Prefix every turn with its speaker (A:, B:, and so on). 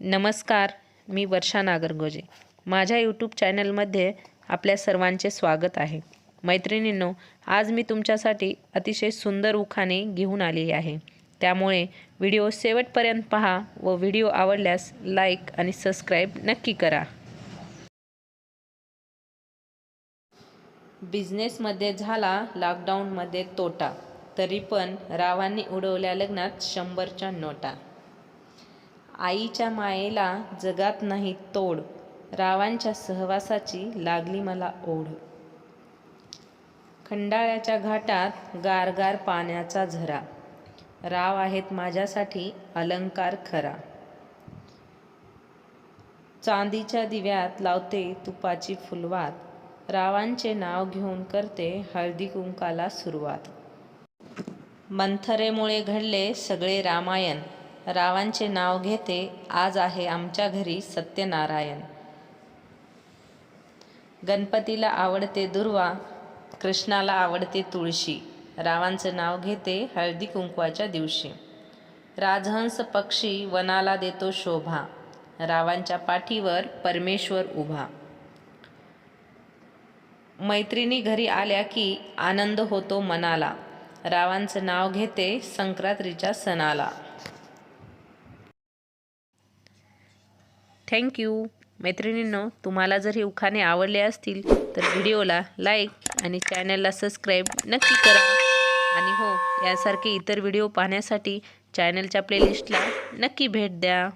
A: नमस्कार मी वर्षा नागरगोजे. माझ्या यूट्यूब चॅनलमध्ये आपल्या सर्वांचे स्वागत आहे. मैत्रिणींनो आज मी तुमच्यासाठी अतिशय सुंदर उखाणे घेऊन आलेली आहे. त्यामुळे व्हिडिओ शेवटपर्यंत पहा व व्हिडिओ आवडल्यास लाईक आणि सबस्क्राईब नक्की करा. बिझनेसमध्ये झाला लॉकडाऊनमध्ये तोटा तरी पण रावांनी उडवल्या लग्नात शंभरच्या नोटा. आईच्या मायेला जगात नाही तोड रावांच्या सहवासाची लागली मला ओढ. खंडाळ्याच्या घाटात गारगार पाण्याचा झरा. राव आहेत माझ्यासाठी अलंकार खरा. चांदीच्या दिव्यात लावते तुपाची फुलवात. रावांचे नाव घेऊन करते हळदी कुंकाला सुरुवात. मंथरेमुळे घडले सगळे रामायण. रावांचे नाव घेते आज आहे आमच्या घरी सत्यनारायण. गणपतीला आवडते दुर्वा कृष्णाला आवडते तुळशी. रावांचं नाव घेते हळदी कुंकवाच्या दिवशी. राजहंस पक्षी वनाला देतो शोभा. रावांच्या पाठीवर परमेश्वर उभा. मैत्रिणी घरी आल्या की आनंद होतो मनाला. रावांचं नाव घेते संक्रांतीच्या सणाला. थँक्यू मैत्रिणींनो तुम्हाला जर हे उखाणे आवडले असतील तर व्हिडिओला लाईक आणि चॅनलला सबस्क्राईब नक्की करा. आणि हो यासारखे इतर व्हिडिओ पाहण्यासाठी चॅनलच्या प्लेलिस्टला नक्की भेट द्या.